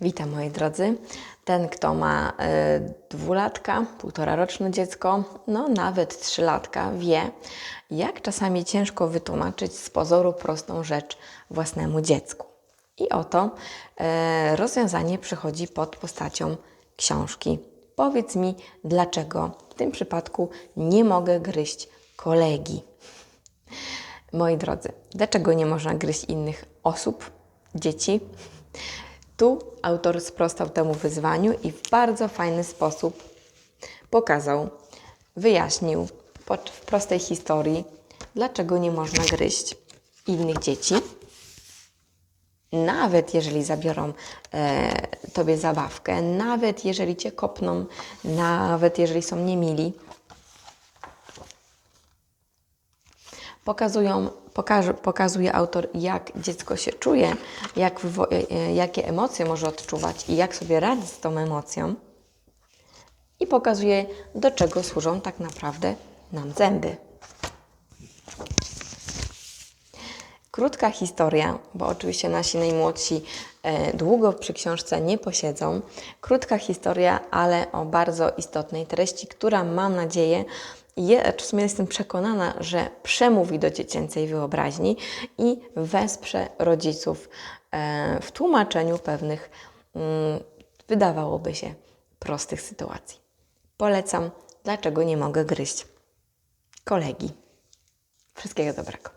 Witam moi drodzy. Ten, kto ma y, dwulatka, półtora roczne dziecko, no nawet trzylatka, wie, jak czasami ciężko wytłumaczyć z pozoru prostą rzecz własnemu dziecku. I oto y, rozwiązanie przychodzi pod postacią książki. Powiedz mi, dlaczego w tym przypadku nie mogę gryźć kolegi. Moi drodzy, dlaczego nie można gryźć innych osób, dzieci? Tu autor sprostał temu wyzwaniu i w bardzo fajny sposób pokazał, wyjaśnił w prostej historii, dlaczego nie można gryźć innych dzieci. Nawet jeżeli zabiorą e, tobie zabawkę, nawet jeżeli cię kopną, nawet jeżeli są niemili, Pokazują, pokaż, pokazuje autor, jak dziecko się czuje, jak, e, e, jakie emocje może odczuwać i jak sobie radzić z tą emocją. I pokazuje, do czego służą tak naprawdę nam zęby. Krótka historia, bo oczywiście nasi najmłodsi e, długo przy książce nie posiedzą. Krótka historia, ale o bardzo istotnej treści, która mam nadzieję, je, czy w sumie jestem przekonana, że przemówi do dziecięcej wyobraźni i wesprze rodziców e, w tłumaczeniu pewnych, mm, wydawałoby się, prostych sytuacji. Polecam, dlaczego nie mogę gryźć kolegi. Wszystkiego dobrego.